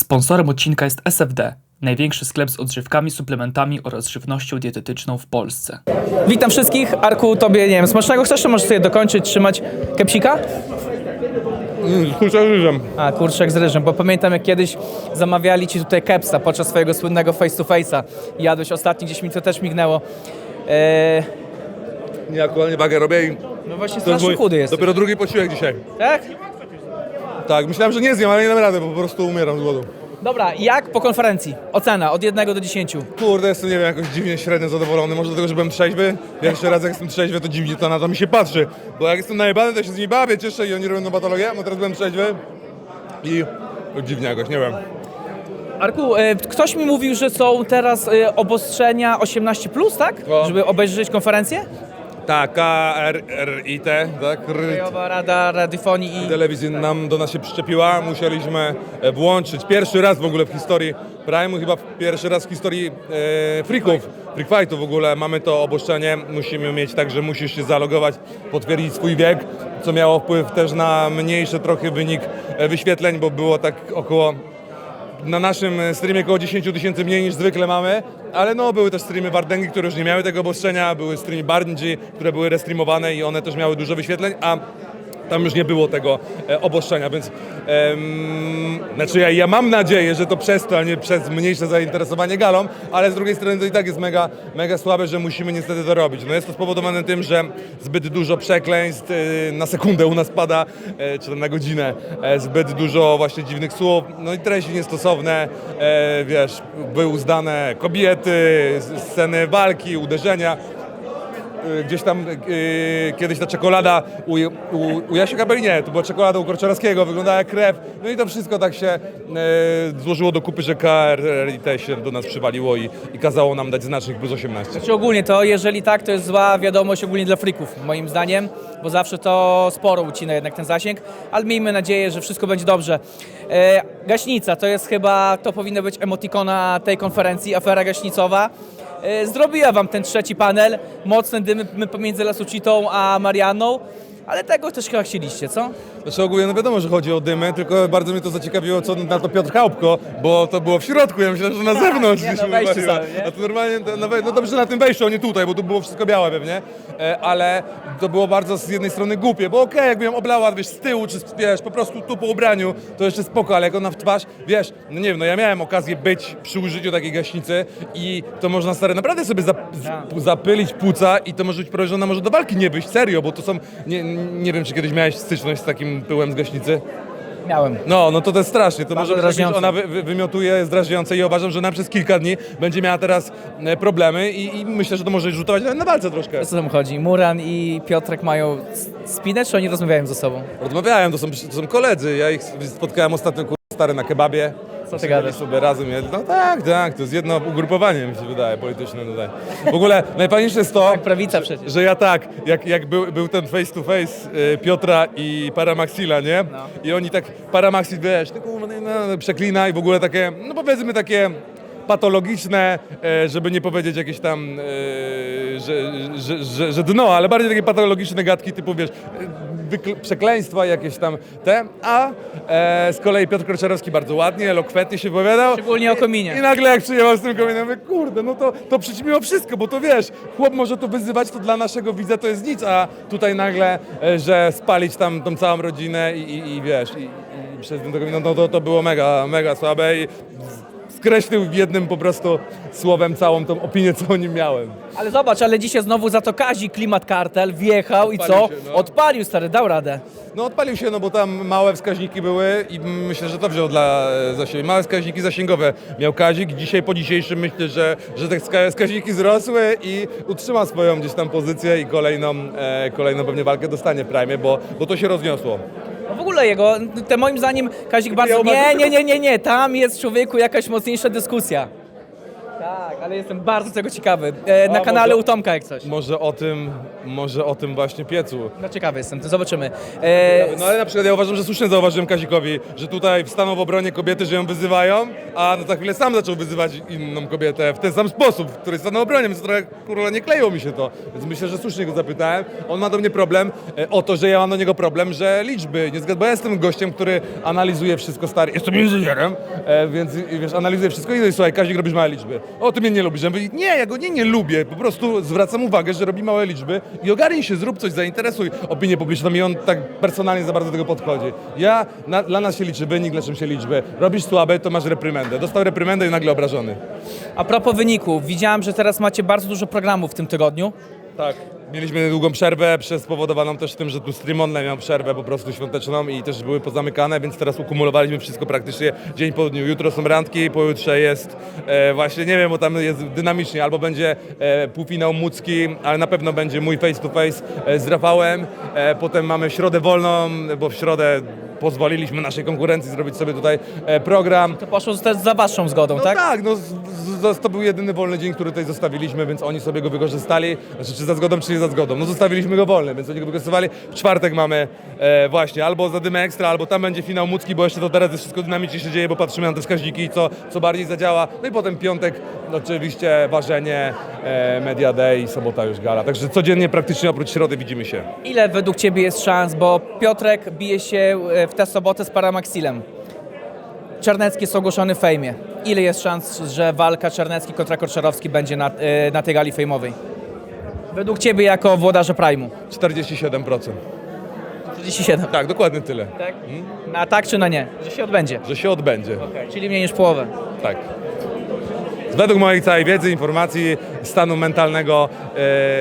Sponsorem odcinka jest SFD, największy sklep z odżywkami, suplementami oraz żywnością dietetyczną w Polsce. Witam wszystkich. Arku, tobie, nie wiem, smacznego chcesz, czy możesz sobie dokończyć, trzymać kepsika? Kurczę ryżem. A, kurczak z ryżem, bo pamiętam jak kiedyś zamawiali ci tutaj kepsa podczas swojego słynnego face to face'a. Jadłeś ostatni, gdzieś mi to też mignęło. Eee, Nie, aktualnie bagę robię i no właśnie strasznie chudy jest. dopiero drugi posiłek dzisiaj. Tak? Tak, myślałem, że nie zjem, ale nie dam rady, bo po prostu umieram z głodu. Dobra, jak po konferencji? Ocena od 1 do 10. Kurde, jestem, nie wiem, jakoś dziwnie średnio zadowolony. Może dlatego, że byłem trzeźwy. Pierwszy raz jak jestem trzeźwy, to dziwnie to na to mi się patrzy. Bo jak jestem najebany, to się z nimi bawię, cieszę i oni robią patologię, a teraz byłem trzeźwy i dziwnie jakoś, nie wiem. Arku, e, ktoś mi mówił, że są teraz e, obostrzenia 18+, tak? No. Żeby obejrzeć konferencję? Tak, KRRIT, tak? Krajowa Rada Radiofonii i... Telewizja nam do nas się przyczepiła, musieliśmy e, włączyć pierwszy raz w ogóle w historii Prime'u, chyba pierwszy raz w historii e, freaków, freak fightu w ogóle. Mamy to obostrzenie, musimy mieć tak, że musisz się zalogować, potwierdzić swój wiek, co miało wpływ też na mniejszy trochę wynik e, wyświetleń, bo było tak około na naszym streamie około 10 tysięcy mniej niż zwykle mamy, ale no były też streamy Wardęgi, które już nie miały tego obostrzenia, były streamy Barngi, które były restreamowane i one też miały dużo wyświetleń, a tam już nie było tego e, obostrzenia, więc em, znaczy ja, ja mam nadzieję, że to przez to, a nie przez mniejsze zainteresowanie galą, ale z drugiej strony to i tak jest mega, mega słabe, że musimy niestety to robić. No jest to spowodowane tym, że zbyt dużo przekleństw e, na sekundę u nas pada, e, czy tam na godzinę, e, zbyt dużo właśnie dziwnych słów, no i treści niestosowne, e, wiesz, były uznane kobiety, sceny walki, uderzenia, gdzieś tam y, kiedyś ta czekolada u, u, u Jasia nie, to była czekolada u Korczarowskiego, wyglądała jak krew, no i to wszystko tak się y, złożyło do kupy, że KRRIT się do nas przywaliło i, i kazało nam dać znacznik plus 18. Czy ogólnie to, jeżeli tak, to jest zła wiadomość ogólnie dla frików, moim zdaniem, bo zawsze to sporo ucina jednak ten zasięg, ale miejmy nadzieję, że wszystko będzie dobrze. E, gaśnica, to jest chyba, to powinno być emotikona tej konferencji, afera gaśnicowa. E, zrobiła wam ten trzeci panel, mocne dymy my pomiędzy Lasucitą a Marianną, ale tego też chyba chcieliście, co? Znaczy ogólnie no wiadomo, że chodzi o dymy, tylko bardzo mnie to zaciekawiło, co na to Piotr Chałupko, bo to było w środku, ja myślałem, że na zewnątrz. nie, wejściu wywaliło. samym, nie? A to normalnie, to, we- no dobrze na tym wejściu, a nie tutaj, bo tu było wszystko białe pewnie, e, ale to było bardzo z jednej strony głupie, bo okej, jakby ją oblała, wiesz, z tyłu, czy wiesz, po prostu tu po ubraniu, to jeszcze spoko, ale jak ona w twarz, wiesz, no nie wiem, no ja miałem okazję być przy użyciu takiej gaśnicy i to można stary naprawdę sobie zap, z, zapylić płuca i to może być prawie, że ona może do walki nie być, serio, bo to są, nie, nie wiem, czy kiedyś miałeś styczność z takim pyłem z gaśnicy? Miałem. No, no to to jest strasznie. To Bardzo może być, tak, że drażniące. ona wy, wy, wymiotuje, jest drażniące i uważam, że ona przez kilka dni będzie miała teraz e, problemy i, i myślę, że to może rzutować nawet na walce troszkę. O co tam chodzi? Muran i Piotrek mają s- spinę, czy oni rozmawiają ze sobą? Rozmawiałem, to są, to są koledzy. Ja ich spotkałem ostatnio kur- stary na kebabie. Co ty gadasz? sobie razem. No tak, tak, to jest jedno ugrupowanie, mi się wydaje, polityczne tutaj. W ogóle najfajniejsze jest to, Tak, prawica przecież. że ja tak, jak, jak był, był ten face to face y, Piotra i Paramaxila, nie? No. I oni tak, Paramaxil, wiesz, tylko no, no, przeklina i w ogóle takie, no powiedzmy takie patologiczne, e, żeby nie powiedzieć jakieś tam, e, że, że, że, że dno, ale bardziej takie patologiczne gadki typu, wiesz, przekleństwa jakieś tam te, a e, z kolei Piotr Kroczarowski bardzo ładnie, elokwentnie się wypowiadał. Szczególnie o kominie. I nagle jak przyjechał z tym kominem, mówię, kurde, no to, to przyćmiło wszystko, bo to wiesz, chłop może to wyzywać, to dla naszego widza to jest nic, a tutaj nagle, e, że spalić tam tą całą rodzinę i, i, i wiesz, i, i przez ten komin, no to, to było mega, mega słabe i skreślił jednym po prostu słowem całą tą opinię, co o nim miałem. Ale zobacz, ale dzisiaj znowu za to Kazi Klimat Kartel wjechał i co? Odpalił się, no. Odpalił stary, dał radę. No odpalił się, no bo tam małe wskaźniki były i myślę, że to wziął dla zasięgu. Małe wskaźniki zasięgowe miał Kazik. Dzisiaj po dzisiejszym myślę, że, że te wska- wskaźniki zrosły i utrzyma swoją gdzieś tam pozycję i kolejną, e, kolejną pewnie walkę dostanie w Prime, bo, bo to się rozniosło. Ogóle jego, te moim zdaniem Kazik bardzo... Nie, nie, nie, nie, nie, tam jest człowieku jakaś mocniejsza dyskusja. Tak, ale jestem bardzo tego ciekawy. E, na A, kanale może- u Tomka jak coś. Może o tym, może o tym właśnie piecu. No ciekawy jestem, to zobaczymy. E, No ale na przykład ja uważam, że słusznie zauważyłem Kazikowi, że tutaj wstanął w obronie kobiety, że ją wyzywają, a za chwilę sam zaczął wyzywać inną kobietę w ten sam sposób, w który stanął w obronie, więc trochę kurwa nie kleiło mi się to. Więc myślę, że słusznie go zapytałem. On ma do mnie problem e, o to, że ja mam do niego problem, że liczby nie zgadzam, bo ja jestem gościem, który analizuje wszystko stary. Jestem inżynierem, e, więc i wiesz, analizuję wszystko i słuchaj, Kazik robisz małe liczby. O, ty mnie nie lubisz. Ja mówię, nie, ja go nie, nie lubię. Po prostu zwracam uwagę, że robi małe liczby i ogarnij się, zrób coś, zainteresuj opinię publiczną i on tak personalnie za bardzo do tego podchodzi. Ja, na, dla nas się liczy wynik, dla czym się liczby. Robisz słabe, to masz reprymendę. Dostał reprymendę i nagle obrażony. a propos wyników, widziałem, że teraz macie bardzo dużo programów w tym tygodniu. Tak. Mieliśmy długą przerwę, przez spowodowaną też tym, że tu Stream Online miał przerwę po prostu świąteczną i też były pozamykane, więc teraz ukumulowaliśmy wszystko praktycznie dzień po dniu. Jutro są randki, pojutrze jest e, właśnie, nie wiem, bo tam jest dynamicznie, albo będzie e, półfinał Mucki, ale na pewno będzie mój face to face e, z Rafałem. E, potem mamy środę wolną, bo w środę pozwoliliśmy naszej konkurencji zrobić sobie tutaj e, program. To poszło też za waszą zgodą, No tak? tak, no to był jedyny wolny dzień, który tutaj zostawiliśmy, więc oni sobie go wykorzystali. Znaczy, czy za zgodą, czy nie za zgodą. No zostawiliśmy go wolny, więc oni go wykorzystywali. W czwartek mamy e, właśnie albo Zadymy Ekstra, albo tam będzie finał Mucki, bo jeszcze to teraz jest wszystko dynamicznie się dzieje, bo patrzymy na te wskaźniki, co, co bardziej zadziała. No i potem piątek, oczywiście ważenie, e, Media Day i sobota już gala. Także codziennie praktycznie oprócz środy widzimy się. Ile według ciebie jest szans, bo Piotrek bije się e, w tę sobotę z Paramaxilem. Czarnecki jest ogłoszony w fejmie. Ile jest szans, że walka Czarnecki kontra Korczarowski będzie na, e, na tej gali fejmowej? Według ciebie jako włodarza Prime'u. 47%. 37. Tak, dokładnie tyle. Tak? Na tak czy na nie? Że się odbędzie. Że się odbędzie. Czyli mniej niż połowę. Tak. Według mojej całej wiedzy, informacji, stanu mentalnego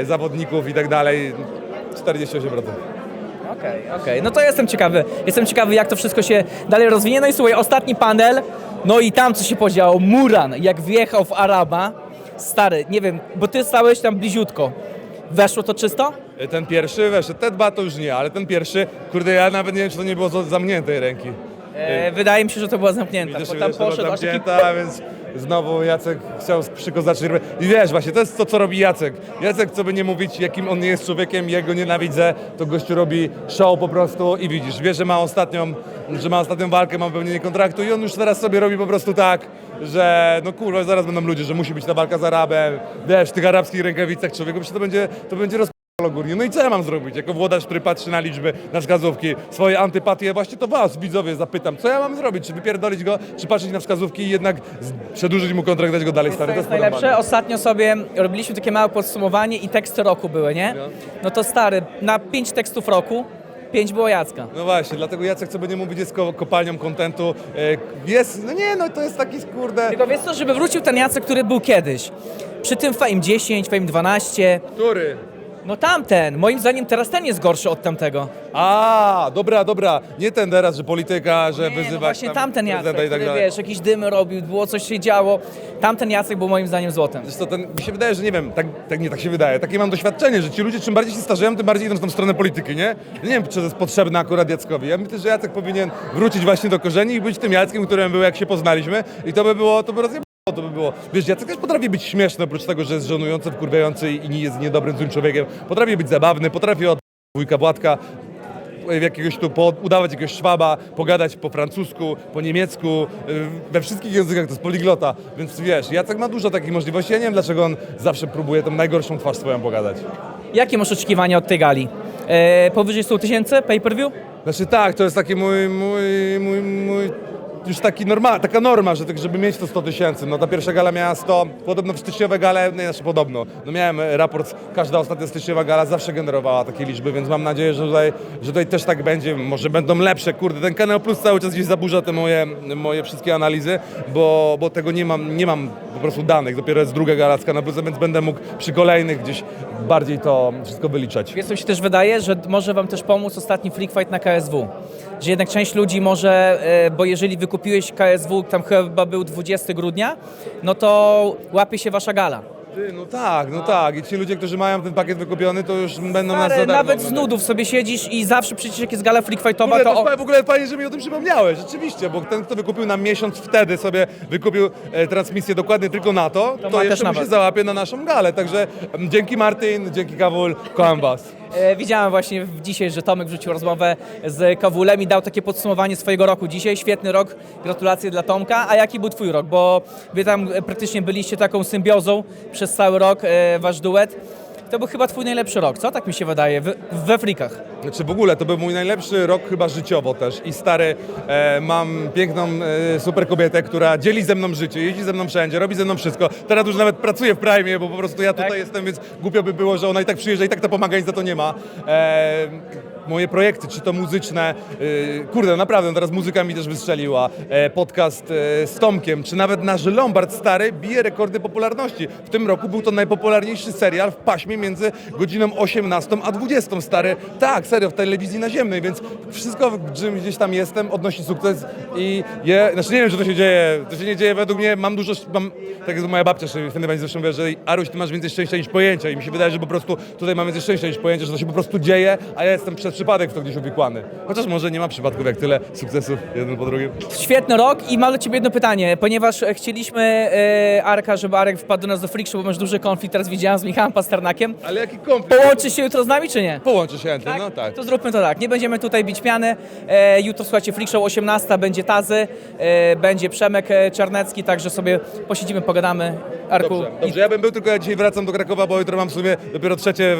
e, zawodników i tak dalej, 48%. Okej, okej. No to jestem ciekawy. Jestem ciekawy, jak to wszystko się dalej rozwinie. No i słuchaj, ostatni panel. No i tam co się podziało. Muran, jak wjechał w Araba. Stary, nie wiem, bo ty stałeś tam bliziutko. Weszło to czysto? E, Ten pierwszy, wiesz, te dwa to już nie, ale ten pierwszy, kurde, ja nawet nie wiem, czy to nie było z zamkniętej ręki. E, wydaje mi się, że to była zamknięta. Widzisz, bo tam była poszedł aż taki... zamknięta, więc znowu Jacek chciał przykozaczyć. I wiesz, właśnie, to jest to, co robi Jacek. Jacek, co by nie mówić, jakim on nie jest człowiekiem, ja go nienawidzę, to gościu robi show po prostu i widzisz, wie, że ma ostatnią, że ma ostatnią walkę, ma wypełnienie kontraktu i on już teraz sobie robi po prostu tak, że no kurwa, zaraz będą ludzie, że musi być ta walka z Arabem, wiesz, w tych arabskich rękawicach człowieku, przecież to będzie, to będzie roz... No i co ja mam zrobić? Jako włodarz, który patrzy na liczby, na wskazówki, swoje antypatie, właśnie to was, widzowie, zapytam, co ja mam zrobić? Czy wypierdolić go, czy patrzeć na wskazówki i jednak z- przedłużyć mu kontrakt, dać go dalej stary? To jest najlepsze. Ostatnio sobie robiliśmy takie małe podsumowanie i teksty roku były, nie? No to stary, na pięć tekstów roku, pięć było Jacka. No właśnie, dlatego Jacek, co będzie mówić, jest ko- kopalnią kontentu. E, Jest, no nie, no to jest taki kurde... Tylko wiesz co, żeby wrócił ten Jacek, który był kiedyś. Przy tym Fame 10, Fame 12. Który? No tamten, moim zdaniem teraz ten jest gorszy od tamtego. A, dobra, dobra. Nie ten teraz, że polityka, że Nie, wyzywać no właśnie tam tamten Jacek, prezydenta i tak który dalej. wiesz, jakieś dymy robił, było coś się działo. Tamten Jacek był moim zdaniem złotem. Zresztą ten, mi się wydaje, że nie wiem, tak, tak nie tak się wydaje. Takie mam doświadczenie, że ci ludzie czym bardziej się starzeją, tym bardziej idą w tą stronę polityki, nie? Nie wiem, czy to jest potrzebne akurat Jackowi. Ja myślę, że Jacek powinien wrócić właśnie do korzeni i być tym Jackiem, którym był, jak się poznaliśmy. I to by było, to by rozjebało, to by było. Wiesz, Jacek też potrafi być śmieszny, oprócz tego, że jest żenujący, wkurwiający i nie jest niedobrym, złym człowiekiem. Potrafi być zabawny, potrafi od wujka Błatka w jakiegoś tu, po, udawać jakiegoś szwaba, pogadać po francusku, po niemiecku, y, we wszystkich językach, to jest poliglota, więc wiesz, Jacek ma dużo takich możliwości, ja nie wiem dlaczego on zawsze próbuje tą najgorszą twarz swoją pogadać. Jakie masz oczekiwania od tej gali? E, powyżej 100 tysięcy pay-per-view? Znaczy tak, to jest taki mój, mój, mój, mój już taki norma, taka norma, że tak, żeby mieć to 100 tysięcy. No ta pierwsza gala miała 100, podobno w styczniowe gale, nie znaczy podobno, no miałem e, raport, każda ostatnia styczniowa gala zawsze generowała takie liczby, więc mam nadzieję, że tutaj, że tutaj też tak będzie, może będą lepsze, kurde, ten Kanał Plus cały czas gdzieś zaburza te moje, moje wszystkie analizy, bo, bo tego nie mam, nie mam po prostu danych, dopiero jest druga gala z Kanał Plus, więc będę mógł przy kolejnych gdzieś bardziej to wszystko wyliczać. Wiesz, mi się też wydaje, że może wam też pomóc ostatni Freak Fight na KSW. Że jednak część ludzi może, e, bo jeżeli wykupiłeś KSW, tam chyba był 20 grudnia, no to łapie się wasza gala. Ty, no tak, no tak. I ci ludzie, którzy mają ten pakiet wykupiony, to już będą nas Ale za darmo nawet z nudów sobie siedzisz i zawsze przecież jak jest gala freak W fightowa, to... to w ogóle fajnie, że mi o tym przypomniałeś, rzeczywiście, bo ten, kto wykupił na miesiąc wtedy sobie wykupił e, transmisję dokładnie tylko na to, to, ma też jeszcze mu się nawet. załapie na naszą galę. Także m, dzięki Martin, dzięki Kawul, kocham was. E, Widziałem właśnie w- dzisiaj, że Tomek wrzucił rozmowę z Kawulem i dał takie podsumowanie swojego roku dzisiaj. Świetny rok, gratulacje dla Tomka. A jaki był twój rok? Bo wy tam e, praktycznie byliście taką symbiozą przez cały rok, e, wasz duet. To był chyba twój najlepszy rok, co? Tak mi się wydaje, w, we frikach. Znaczy w ogóle to był mój najlepszy rok chyba życiowo też i stary, e, mam piękną e, super kobietę, która dzieli ze mną życie, jeździ ze mną wszędzie, robi ze mną wszystko. Teraz już nawet pracuję w Prime, bo po prostu ja tutaj Tak? jestem, więc głupio by było, że ona i tak przyjeżdża i tak to pomaga i za to nie ma. E, moje projekty, czy to muzyczne, e, kurde, naprawdę, teraz muzyka mi też wystrzeliła, e, podcast e, z Tomkiem, czy nawet nasz Lombard stary bije rekordy popularności. W tym roku był to najpopularniejszy serial w paśmie między godziną 18 a 20, stary. Tak, serio, w telewizji naziemnej, więc wszystko, gdzieś tam jestem, odnosi sukces i je, znaczy nie wiem, że to się dzieje, to się nie dzieje według mnie, mam dużo, mam, tak jak moja babcia święty pani zawsze mówi, że Aruś, ty masz więcej szczęścia niż pojęcia i mi się wydaje, że po prostu tutaj mam więcej szczęścia niż pojęcia, że to się po prostu dzieje, a ja jestem przez przypadek w to gdzieś uwikłany. Chociaż może nie ma przypadków jak tyle sukcesów jeden po drugim. Świetny rok i mam do Ciebie jedno pytanie, ponieważ e, chcieliśmy e, Arka, żeby Arek wpadł do nas do Freak Show, bo masz duży konflikt, teraz widziałem z Michałem Pasternakiem. Ale jaki konflikt? Połączy się jutro z nami, czy nie? Połączy się chętnie, no tak. To zróbmy to tak. Nie będziemy tutaj bić piany. E, jutro słuchajcie, Freak Show 18 będzie Tazy, e, będzie Przemek e, Czarnecki, także sobie posiedzimy, pogadamy. Arku. Dobrze, dobrze, ja bym był, tylko ja dzisiaj wracam do Krakowa, bo jutro mam w sumie dopiero trzecie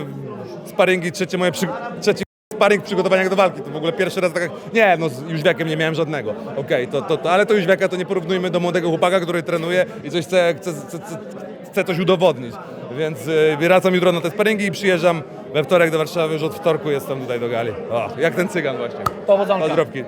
sparingi, trzecie moje przy... trzeci sparing w przygotowaniach do walki. To w ogóle pierwszy raz tak, nie, no z Jóźwiakiem nie miałem żadnego. Okej, to, to, to, ale to Jóźwiaka to nie porównujmy do młodego chłopaka, który trenuje i coś chce, chce, chce, chce, coś udowodnić. Więc y, wracam jutro na te sparingi i przyjeżdżam we wtorek do Warszawy, już od wtorku jestem tutaj do gali. O, jak ten cygan właśnie. Powodzonka. Pozdrowki.